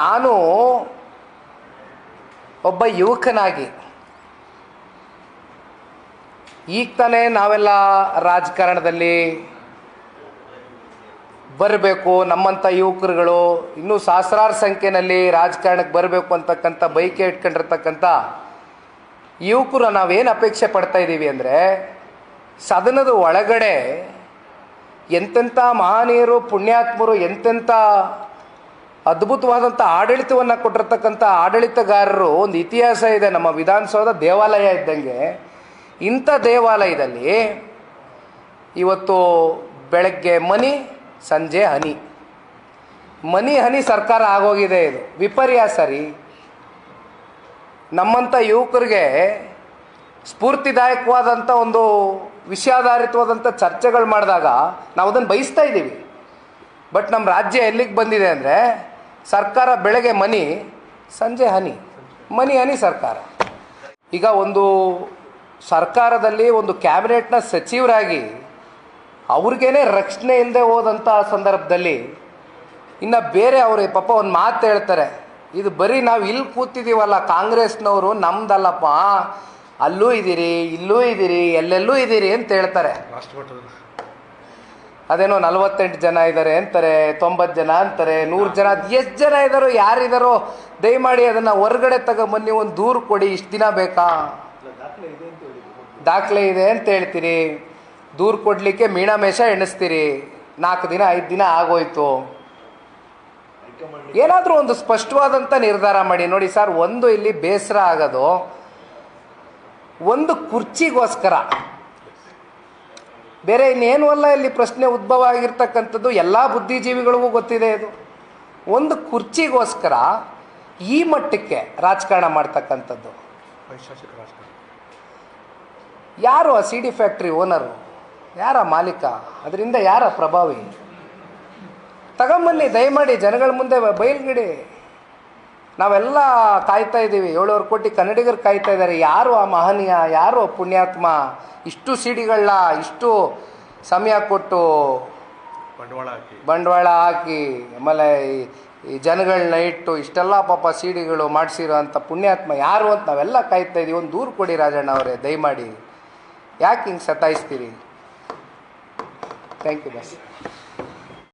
ನಾನು ಒಬ್ಬ ಯುವಕನಾಗಿ, ಈಗ ತಾನೇ ನಾವೆಲ್ಲ ರಾಜಕಾರಣದಲ್ಲಿ ಬರಬೇಕು ನಮ್ಮಂಥ ಯುವಕರುಗಳು ಇನ್ನೂ ಸಹಸ್ರಾರು ಸಂಖ್ಯೆಯಲ್ಲಿ ರಾಜಕಾರಣಕ್ಕೆ ಬರಬೇಕು ಅಂತಕ್ಕಂಥ ಬೈಕೆ ಇಟ್ಕೊಂಡಿರ್ತಕ್ಕಂಥ ಯುವಕರು ನಾವೇನು ಅಪೇಕ್ಷೆ ಪಡ್ತಾ ಇದ್ದೀವಿ ಅಂದರೆ, ಸದನದ ಒಳಗಡೆ ಎಂತೆಂಥ ಮಹನೀಯರು, ಪುಣ್ಯಾತ್ಮರು, ಎಂತೆಂಥ ಅದ್ಭುತವಾದಂಥ ಆಡಳಿತವನ್ನು ಕೊಟ್ಟಿರ್ತಕ್ಕಂಥ ಆಡಳಿತಗಾರರು ಒಂದು ಇತಿಹಾಸ ಇದೆ. ನಮ್ಮ ವಿಧಾನಸೌಧ ದೇವಾಲಯ ಇದ್ದಂಗೆ. ಇಂಥ ದೇವಾಲಯದಲ್ಲಿ ಇವತ್ತು ಬೆಳಗ್ಗೆ ಮನಿ, ಸಂಜೆ ಹನಿ. ಮನಿ, ಹನಿ ಸರ್ಕಾರ ಆಗೋಗಿದೆ ಇದು. ವಿಪರ್ಯಾಸ ರೀ ನಮ್ಮಂಥ ಯುವಕರಿಗೆ ಸ್ಫೂರ್ತಿದಾಯಕವಾದಂಥ ಒಂದು ವಿಷಯಾಧಾರಿತವಾದಂಥ ಚರ್ಚೆಗಳು ಮಾಡಿದಾಗ ನಾವು ಅದನ್ನು ಬಯಸ್ತಾ ಇದ್ದೀವಿ. ಬಟ್ ನಮ್ಮ ರಾಜ್ಯ ಎಲ್ಲಿಗೆ ಬಂದಿದೆ ಅಂದರೆ ಸರ್ಕಾರ ಬೆಳಗ್ಗೆ ಮನಿ, ಸಂಜೆ ಹನಿ. ಮನಿ, ಹನಿ ಸರ್ಕಾರ. ಈಗ ಒಂದು ಸರ್ಕಾರದಲ್ಲಿ ಒಂದು ಕ್ಯಾಬಿನೆಟ್ನ ಸಚಿವರಾಗಿ ಅವ್ರಿಗೇನೆ ರಕ್ಷಣೆ ಇಲ್ಲದೆ ಹೋದಂಥ ಸಂದರ್ಭದಲ್ಲಿ ಇನ್ನು ಬೇರೆ ಅವ್ರಿಗೆ ಪಾಪ ಒಂದು ಮಾತು ಹೇಳ್ತಾರೆ, ಇದು ಬರೀ ನಾವು ಇಲ್ಲಿ ಕೂತಿದ್ದೀವಲ್ಲ ಕಾಂಗ್ರೆಸ್ನವರು, ನಮ್ದಲ್ಲಪ್ಪ. ಅಲ್ಲೂ ಇದ್ದೀರಿ, ಇಲ್ಲೂ ಇದ್ದೀರಿ, ಎಲ್ಲೆಲ್ಲೂ ಇದ್ದೀರಿ ಅಂತ ಹೇಳ್ತಾರೆ. ಅದೇನೋ ನಲವತ್ತೆಂಟು ಜನ ಇದ್ದಾರೆ ಅಂತಾರೆ, ತೊಂಬತ್ತು ಜನ ಅಂತಾರೆ, ನೂರು ಜನ, ಎಷ್ಟು ಜನ ಇದ್ದಾರೋ ಯಾರಿದ್ದಾರೋ ದಯಮಾಡಿ ಅದನ್ನು ಹೊರಗಡೆ ತಗೊಂಬನ್ನಿ, ಒಂದು ದೂರು ಕೊಡಿ, ಇಷ್ಟು ದಿನ ಬೇಕಾ? ದಾಖಲೆ ಇದೆ ಅಂತ ಹೇಳ್ತೀರಿ. ದೂರು ಕೊಡಲಿಕ್ಕೆ ಮೀಣಮೇಷ ಎಣಿಸ್ತೀರಿ. ನಾಲ್ಕು ದಿನ, ಐದು ದಿನ ಆಗೋಯ್ತು. ಏನಾದರೂ ಒಂದು ಸ್ಪಷ್ಟವಾದಂಥ ನಿರ್ಧಾರ ಮಾಡಿ. ನೋಡಿ ಸರ್, ಒಂದು ಇಲ್ಲಿ ಬೇಸರ ಆಗೋದು. ಒಂದು ಕುರ್ಚಿಗೋಸ್ಕರ. ಬೇರೆ ಇನ್ನೇನು ಅಲ್ಲ ಇಲ್ಲಿ ಪ್ರಶ್ನೆ ಉದ್ಭವ ಆಗಿರ್ತಕ್ಕಂಥದ್ದು ಎಲ್ಲ ಬುದ್ಧಿಜೀವಿಗಳಿಗೂ ಗೊತ್ತಿದೆ ಇದು. ಒಂದು ಕುರ್ಚಿಗೋಸ್ಕರ ಈ ಮಟ್ಟಕ್ಕೆ ರಾಜಕಾರಣ ಮಾಡ್ತಕ್ಕಂಥದ್ದು. ಯಾರು ಆ ಸಿ ಡಿ ಫ್ಯಾಕ್ಟ್ರಿ ಓನರು ಯಾರ ಮಾಲೀಕ? ಅದರಿಂದ ಯಾರ ಪ್ರಭಾವಿ? ತಗೊಂಬನ್ನಿ ದಯಮಾಡಿ ಜನಗಳ ಮುಂದೆ ಬಯಲ್ಗಿಡಿ. ನಾವೆಲ್ಲ ಕಾಯ್ತಾ ಇದ್ದೀವಿ. ಏಳುವರೆ ಕೋಟಿ ಕನ್ನಡಿಗರು ಕಾಯ್ತಾ ಇದ್ದಾರೆ. ಯಾರು ಆ ಮಹನೀಯ ಯಾರು ಆ ಪುಣ್ಯಾತ್ಮ? ಇಷ್ಟು ಸಿಡಿಗಳನ್ನ ಇಷ್ಟು ಸಮಯ ಕೊಟ್ಟು ಬಂಡವಾಳ ಹಾಕಿ. ಬಂಡವಾಳ ಹಾಕಿ ಆಮೇಲೆ ಈ- ಈ ಜನಗಳನ್ನ ಇಟ್ಟು ಇಷ್ಟೆಲ್ಲ ಪಾಪ ಸಿಡಿಗಳು ಮಾಡಿಸಿರೋ ಅಂಥ ಪುಣ್ಯಾತ್ಮ ಯಾರು ಅಂತ ನಾವೆಲ್ಲ ಕಾಯ್ತಾ ಇದ್ದೀವಿ. ಒಂದು ದೂರು ಕೊಡಿ ರಾಜಣ್ಣ ಅವರೇ ದಯಮಾಡಿ. ಯಾಕೆ ಹಿಂಗೆ ಸತಾಯಿಸ್ತೀರಿ? Thank you bus